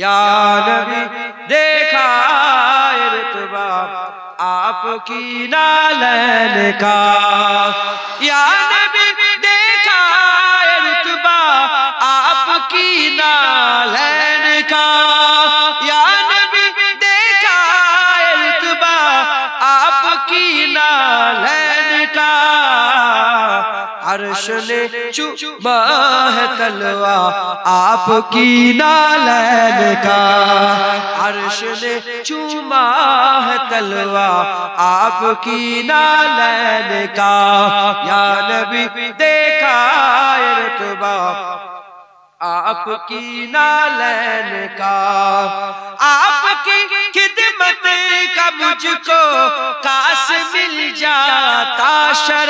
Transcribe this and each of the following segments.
یا نبی دیکھا رتبہ آپ کی نالین کا۔ یا نبی نے چوبا ہے تلوا آپ کی نالین کا۔ عرش نے چوما ہے تلوا آپ کی نالین کا۔ یا نبی، دیکھا ہے رتبہ، آپ کی نالین کا۔ آپ کی خدمت کا مجھ کو کاس مل جاتا شرف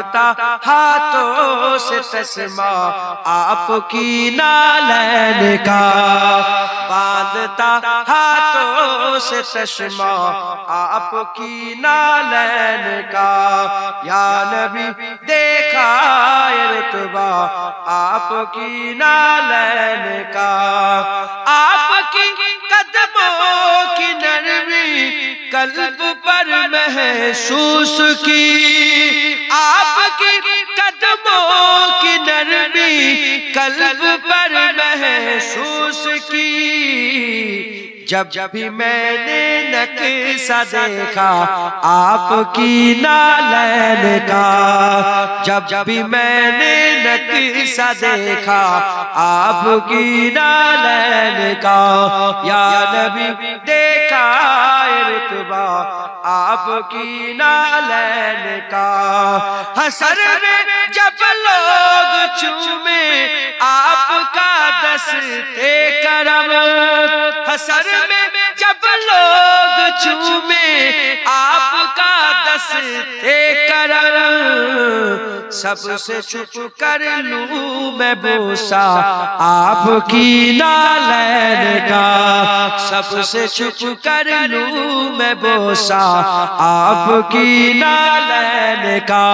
باندھتا ہاتھوں سے تسما آپ کی نالین کا۔ باندھتا ہاتھوں سے تشما آپ کی نالین کا۔ یا نبی، دیکھا رتبہ، آپ کی نالین کا۔ آپ کی قدموں کی نرمی قلب پر محسوس کی۔ آپ کی قدموں کی نرمی قلب پر محسوس کی۔ جب بھی میں نے نقصہ دیکھا آپ کی نالین کا جب بھی میں نے نقصہ دیکھا آپ کی نالین کا۔ یا نبی دیکھا رتبہ آپ کی نالین کا۔ حسر میں جب لوگ چومے آپ کا دستے کرم حسر میں جب لوگ چومے، آپ کا دستے کرم، سب سے چھپ کر لوں میں بوسا، آپ کی نالین کا، سب سے چھپ کر لوں میں بوسا، آپ کی نالین کا۔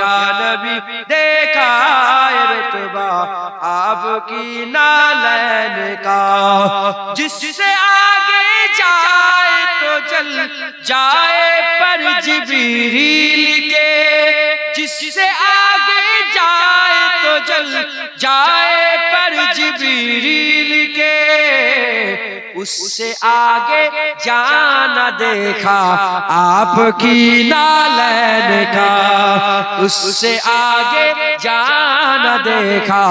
یا نبی، دیکھا رتبہ، آپ کی نالین کا۔ جس سے آگے جائے تو جل جائے پر جبریل کے۔ جس سے آگے جائے تو جل جائے پر جبریل کے۔ اس سے آگے جانا دیکھا آپ کی نالین کا۔ اس سے آگے جانا دیکھا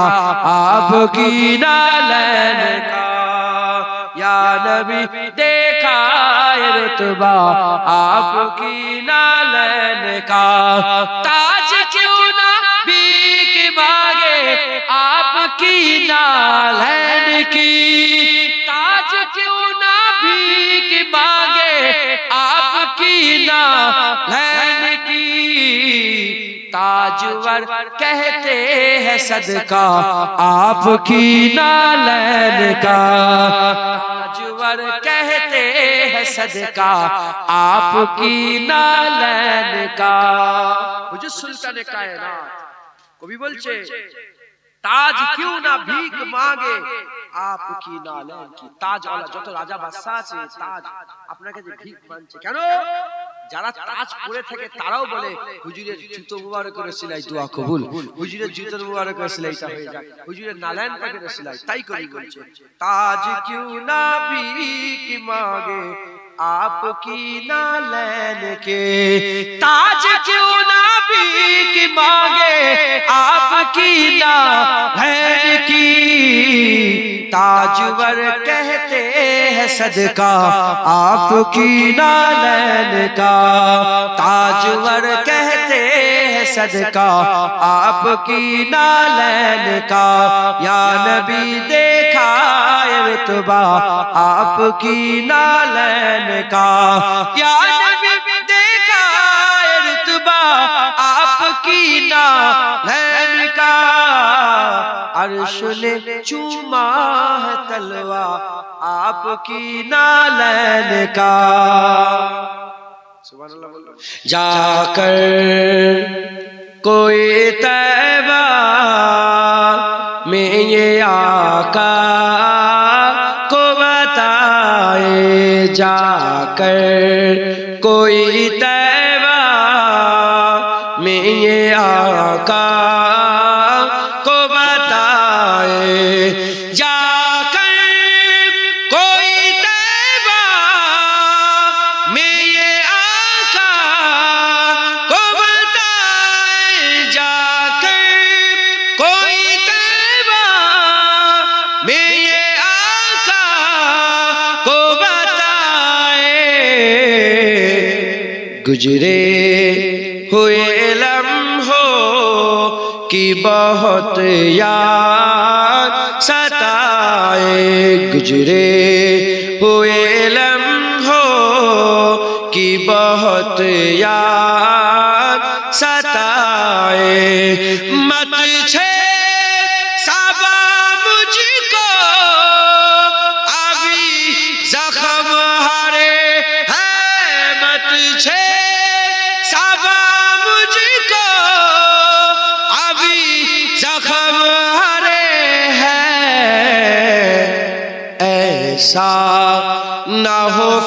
آپ کی نالین کا۔ یا نبی دیکھا رتبہ آپ کی نالین کا۔ تاج کیوں نہ بیک باگے آپ کی نالین کی۔ تاج کیوں نہ بھیک مانگے آپ کی نالین کی تاجور کہتے ہیں صدقہ آپ کی نالین کا تاجور کہتے ہیں صدقہ آپ کی نالین کا مجھے سلطان کائنات কবি বলছে তাজ কেউ না ভিক মাগে আপ কি নালেন কি তাজ ওয়ালা যত রাজা বাদশা আছে তাজ আপনার কাছে ভিক মানছে কেন যারা তাজ পরে থাকে তারাও বলে হুজুরের জুতো মুবারক করে সিলাই দোয়া কবুল হুজুরের জুতো মুবারক করে তা হয়ে যায় হুজুরের নালায়ন পাকের সেলাই তাই করি বলছে তাজ কিউ না ভিক মাগে آپ کی نالین کے تاج کیوں نہ بھیک مانگے؟ آپ کی نالین کی تاجور کہتے ہیں صدقہ۔ آپ کی نالین کا تاجور کہتے ہیں صدقہ۔ آپ کی نالین کا یا نبی دیکھا رتبہ۔ آپ کی نالین کا یا نبی دیکھا رتبہ آپ کی نالین کا۔ عرش نے چوما ہے تلوا آپ کی نالین کا۔ جا کر کوئی طیبہ میں یہ آقا کر کوئی طیبہ میں یہ آقا হিজরে হয়ে এলাম হো কি বহত ইয়ার সতায় গুজরে।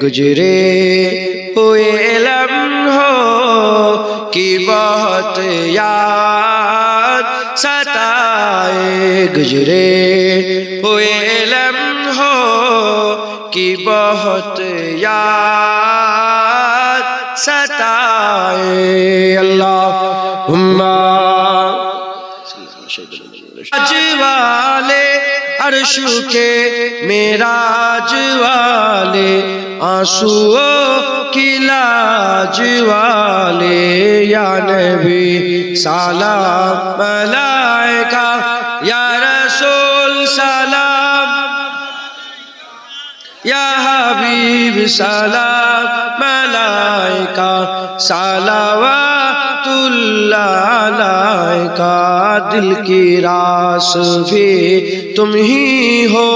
بتائے گجرے ہوئے لمحوں کی بہت یاد ستائے گجرے ہوئے لمحوں کی بہت یاد ستائے اللہ راج والے عرش کے میراج والے آنسو کی لاج والے یا نبی، سلام ملائکہ یا رسول سلام، یا حبیب سلام ملائکہ صلوات اللہ علیکہ دل کی راس بھی تم ہی ہو،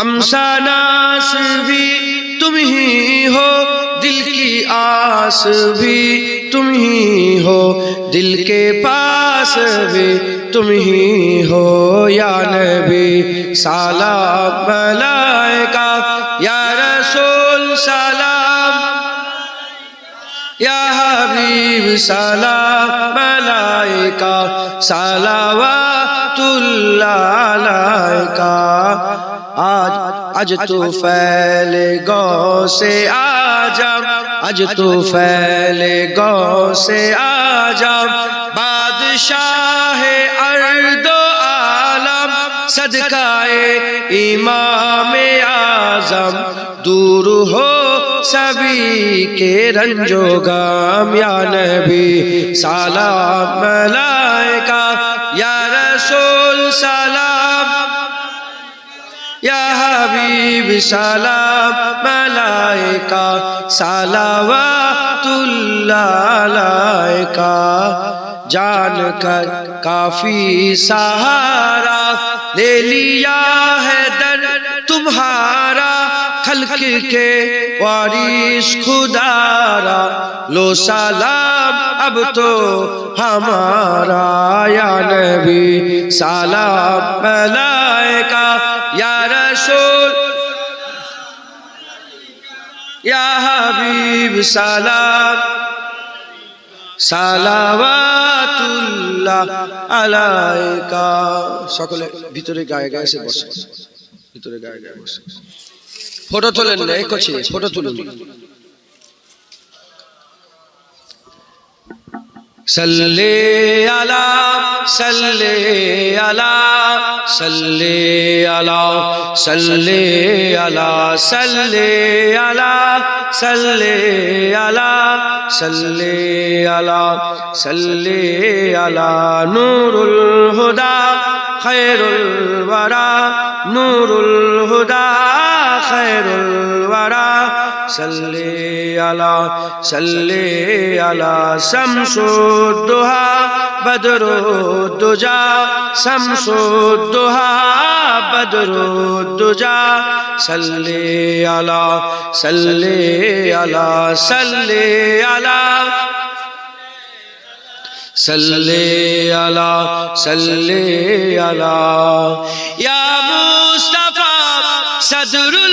ہم سناس بھی تم ہی ہو، دل کی آس بھی تم ہی ہو۔ دل کے پاس بھی تم ہی ہو، یا نبی، سلام ملائکہ، یا رسول، سلام۔ یا حبیب، سلام ملائکہ، صلوات اللہ علیکہ۔ آج آج تو پھیل گو سے آجا آج تو پھیل گو سے آجا بادشاہ ارد و عالم، صدقائے امام اعظم۔ دور ہو سبھی کے رنج و غم، یا نبی، سلام ملائکہ، یا رسول سلام سلام ملائکہ صلوات اللہ علیکہ۔ جان کر کافی سہارا لے لیا ہے در تمہارا، خلق کے وارث خدارا۔ لو سلام، اب تو ہمارا یا نبی، سلام ملائکہ۔ یا رسول ইয়া হাবিব সালাম সালাওয়াতুল্লাহ আলাইকা সকলে ভিতরে গায়ে গায়ে এসে বসে। ভিতরে গায়ে গায়ে বসে। ফটো তোলেন না এক কচি, ফটো তুলুন। صلی علی صلی علی صلی علی صلی علی صلی علی صلی علی صلی علی صلی علی نور الہدی خیر الورا نور الہدی خیر الورا صلی علی صلی علی شمس الدہا بدر الدجا شمس الدہا بدر الدجا صلی علی صلی علی صلی علی صلی علی صلی علی یا مصطفیٰ صدر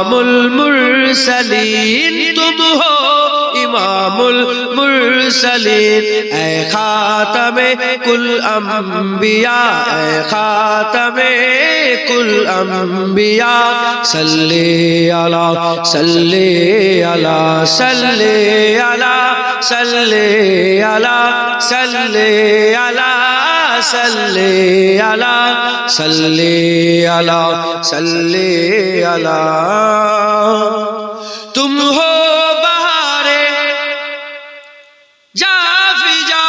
امام المرسلین تم امام المرسلین اے خاتم کل انبیاء اے خاتم کل انبیاء صلی علی صلی علی صلی علی صلی علی صلی علی صلی علی صلی علی صلی علی تم ہو بہارے جا فجا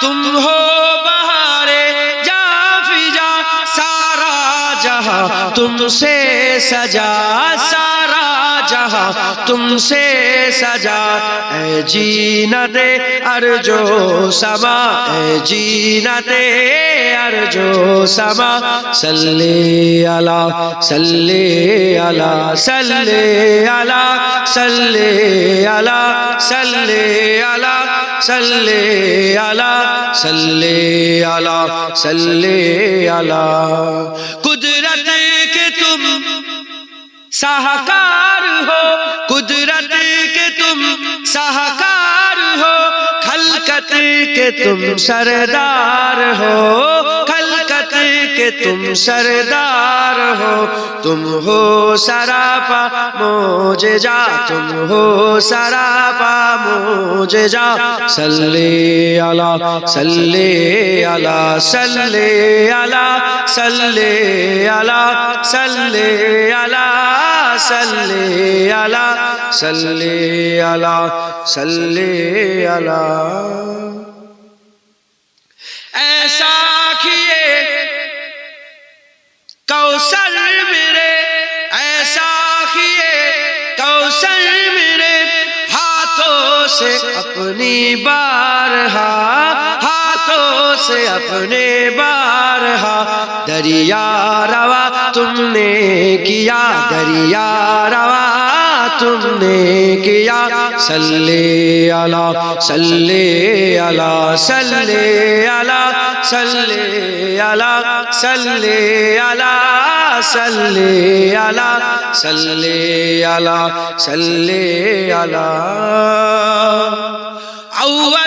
تم ہو بہارے جا فجا سارا جہاں تم سے سجا سارا جہاں تم سے سجا۔ اے جینت، ارجو سما۔ اے جینت، ارجو سما۔ صلی علی صلی علی صلی علی صلی علی صلی علی صلی علی صلی علی صلی علی قدرت کے تم، ساہکار ہو، قدرت کے تم ساہکار ہو، خلقت کے تم سردار ہو، خلقت کے تم سردار ہو۔ تم ہو سراپا موجے جا تم ہو سراپا موجے جا صلی علی صلی علی صلی علی صلی علی صلی علی۔ صلی علی صلی علی صلی علی ایسا کیے کوثر میرے ایسا کیے کوثر میرے ہاتھوں سے اپنی بارہا ہاتھوں سے اپنے بارہا دریا روا تم نے کیا، دریا روا تم نے کیا۔ سلے اللہ سلے اللہ سلے اللہ سلے اللہ سلے اللہ، صلی علی صلی علی صلی علی اول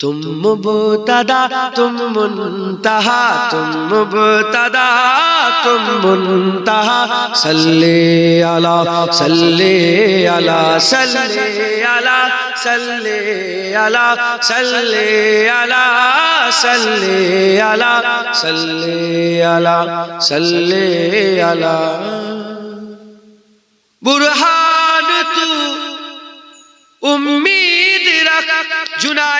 তুম মুবতাদা, তুম মুনতাহা, তুম মুবতাদা, তুম মুনতাহা, সাল্লি আলা সাল্লি আলা সাল্লি আলা সাল্লি আলা সাল্লি আলা সাল্লি আলা সাল্লি আলা সাল্লি আলা। বুরহান তু উম্মীদ রাখ জুনাই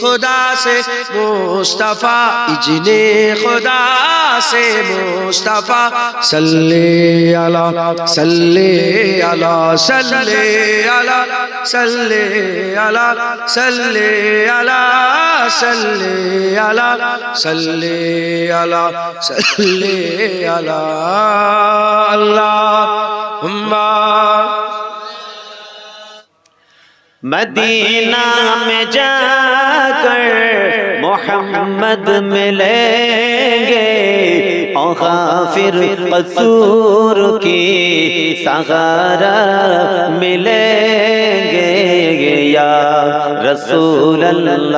خدا سے مصطفیٰ اجنے خدا سے مصطفیٰ صلی اللہ صلی اللہ صلی اللہ صلی اللہ صلی اللہ صلی اللہ صلی اللہ صلی اللہ اللہم مدینہ میں جا کر محمد ملیں گے۔ غافر قصور کی سغارہ ملیں گے یا رسول اللہ،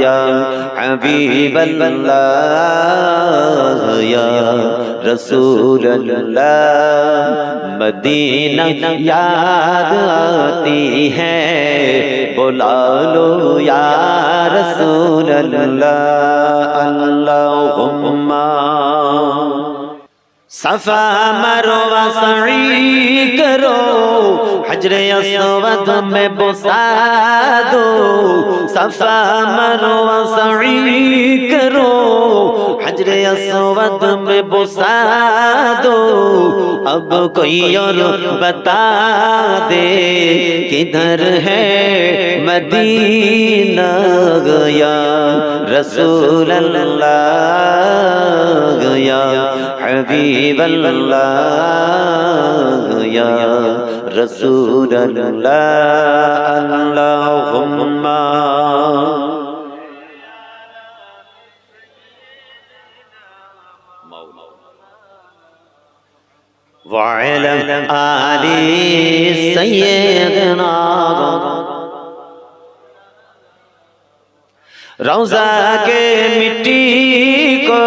یا حبیب اللہ، یا رسول اللہ۔ مدینہ یاد آتی ہے، بلا لو یا رسول اللہ মা صفا مروا سعی کرو حجر اسود میں بسا دو صفا مروا سعی کرو حجر اسود میں بسا دو اب کوئی اور بتا دے کدھر ہے مدینہ گیا رسول اللہ گیا حبيب الله يا رسول الله اللهم وعلى آل سيدنا روزہ کے مٹی کو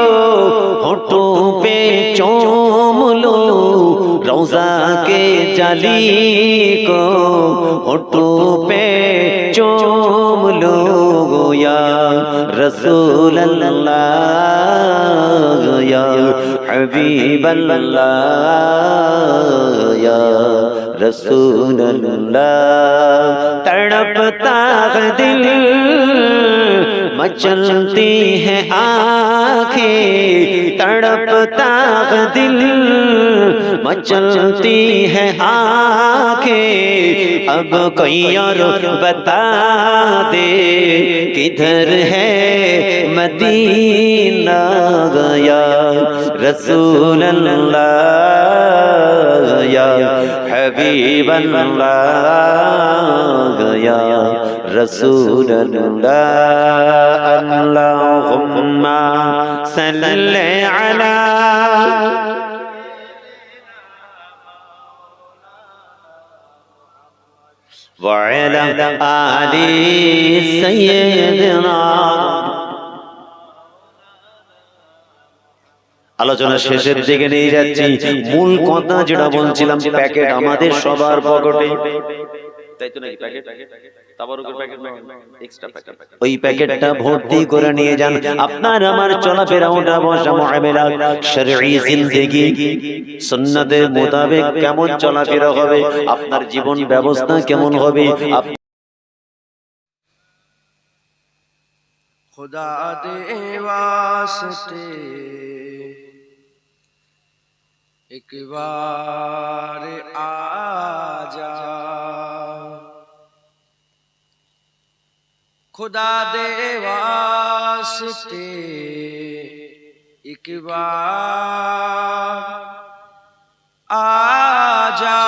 ہوٹوں پہ چوم لو روزہ کے جلی کو ہوٹوں پہ چوم لو یا رسول اللہ یا حبیب اللہ، یا رسول اللہ تڑپتا دل، مچلتی ہے آنکھیں۔ تڑپتا دل، مچلتی ہے آنکھیں۔ اب کوئی اور بتا دے، کدھر ہے مدینہ گیا رسول اللہ یا حبیب اللہ گیا رسول اللہ اللہم صلی علی وعلى آل سيدنا আলোচনা শেষের দিকে নিয়ে যাচ্ছি। মূল কথা যেটা বলছিলাম প্যাকেট আমাদের সবার পকেটে। ওই প্যাকেটটা ভর্তি করে নিয়ে যান। আপনার আমার চলাফেরা মোতাবেক কেমন চলাফেরা হবে আপনার জীবন ব্যবস্থা কেমন হবে? খোদা ایک بار آ جا۔ خدا دے واسطے ایک بار آ جا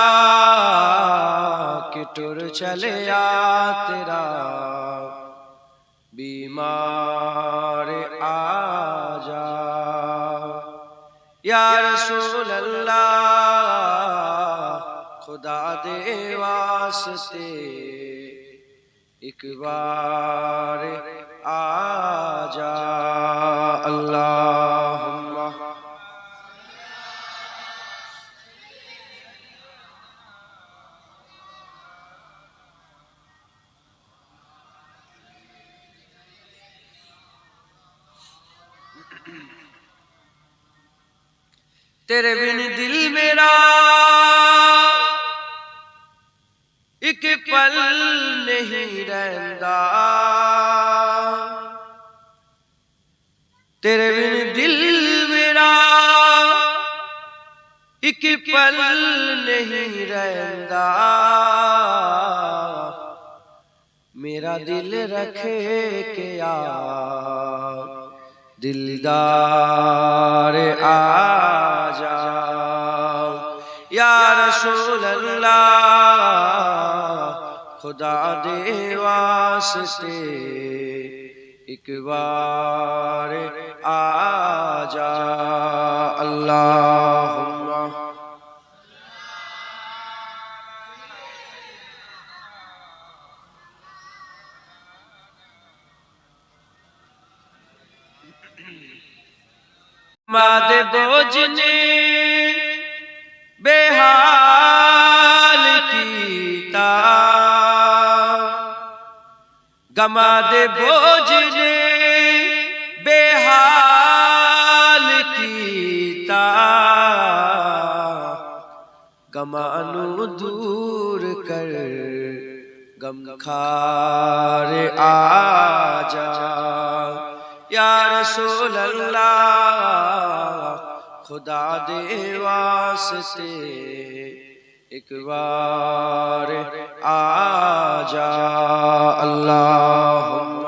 کہ ٹر چلے آ تیرا۔ دے واسطے ایک بار آ جا اللہ تیرے بن دل میرا ایک پل نہیں رہندا۔ تیرے بن دل میرا ایک پل نہیں رہندا۔ میرا دل رکھے کیا دلدار آ جا۔ رسول اللہ خدا دے واسطے ایک بار آ جا اللہم۔ ماد بوجھ نے گما دے بوجھ نے بے حال کیتا گمانو دور کر، غم خار آ جا۔ یا رسول اللہ، خدا دے واسطے ایک بار آ جا اللہم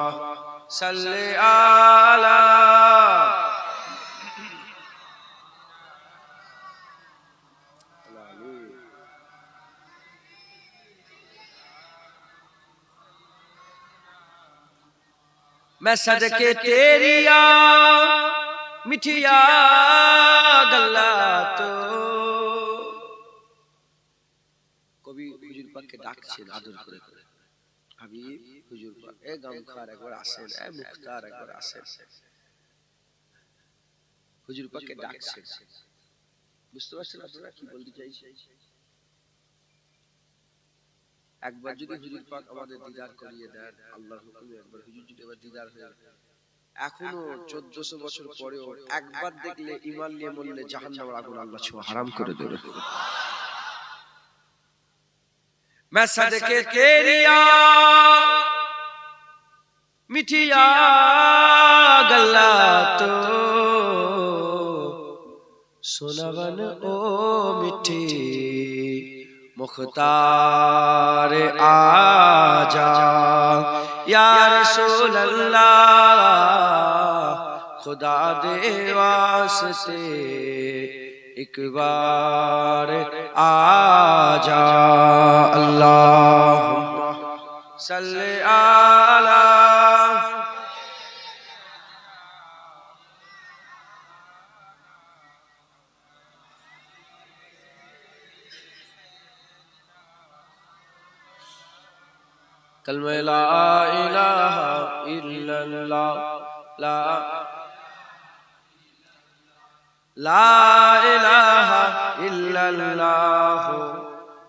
صلی علی۔ میں صدقے تیریا مٹھیا گلا تو ডাকছেন আদর করে করে। হাবিব হুজুর এ গামখার একবার আসেন এ মুখতার একবার আসেন। হুজুর পাককে ডাকছেন। বুঝতে পারছেন আপনারা কি বলতে চাইছি একবার যদি হুজুর পাক আমাদের দিদার করিয়ে দেন আল্লাহর হুকুমে একবার হুজুর যদি এবার দিদার হয়ে এখনও চোদ্দশো বছর পরেও একবার দেখলে ইমান নিয়ে মরলে জাহান নামের আগুন আল্লাহ ছোঁয়া হারাম করে দেবে। میں صدقے تیریا مٹھیا گلا تو سنون او مٹھی مختار آ جا یا رسول اللہ خدا دے واسطے ایک بار آ جا اللہم صلی علی کلمہ لا الہ الا اللہ لا لا الہ الا اللہ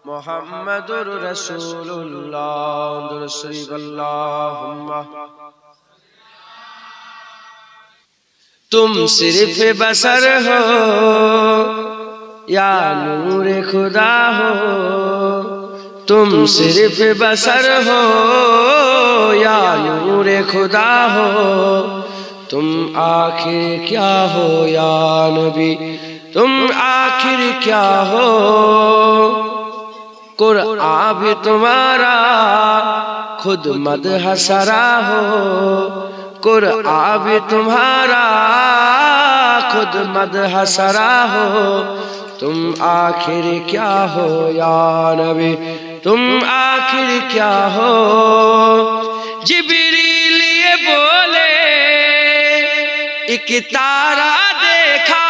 محمد رسول اللہ در اللہم تم صرف بسر ہو یا نور خدا ہو، تم صرف بسر ہو یا نور خدا ہو تم آخر کیا ہو یا نبی؟ تم آخر کیا ہو؟ قرآن بھی تمہارا، خود مد حسرا ہو۔ قرآن بھی تمہارا، خود مد حسرا ہو۔ تم آخر کیا ہو یا نبی؟ تم آخر کیا ہو؟ جبریل ایک تارا دیکھا،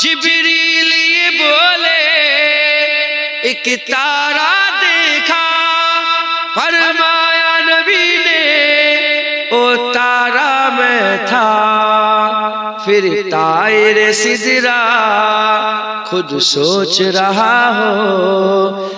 جبریل یہ بولے، ایک تارا دیکھا، فرمایا نبی نے، او تارا میں تھا، پھر تائر سدرا، خود سوچ رہا ہو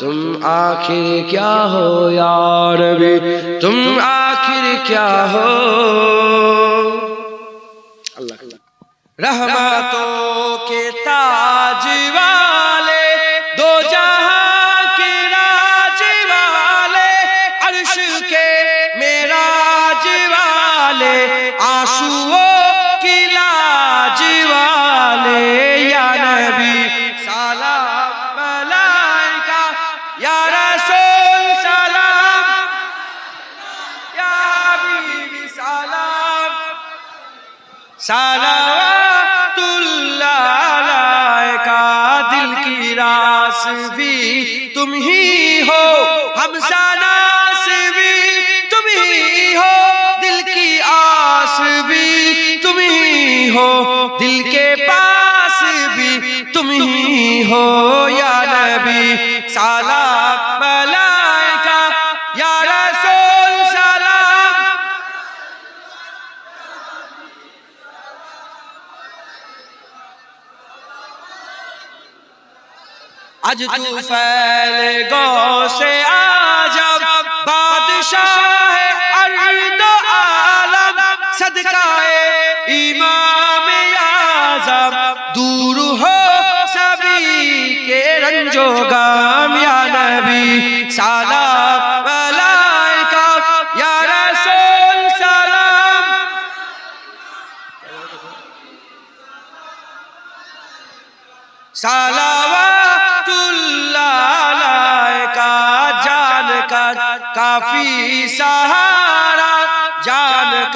تم آخر کیا ہو یا ربی تم آخر کیا ہو اللہ رحمتوں হো ইয়া নবী সালাম মালাইকা ইয়া রাসূল সালাম। আজ তুফাইল গো সে আ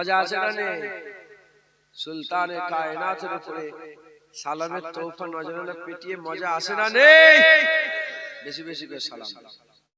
মজা আছে না নে সুলতানে কায়নাথের উপরে সালামের তৌফা নজরানা পেটিয়ে মজা আসে না নেই? বেশি বেশি করে সালাম।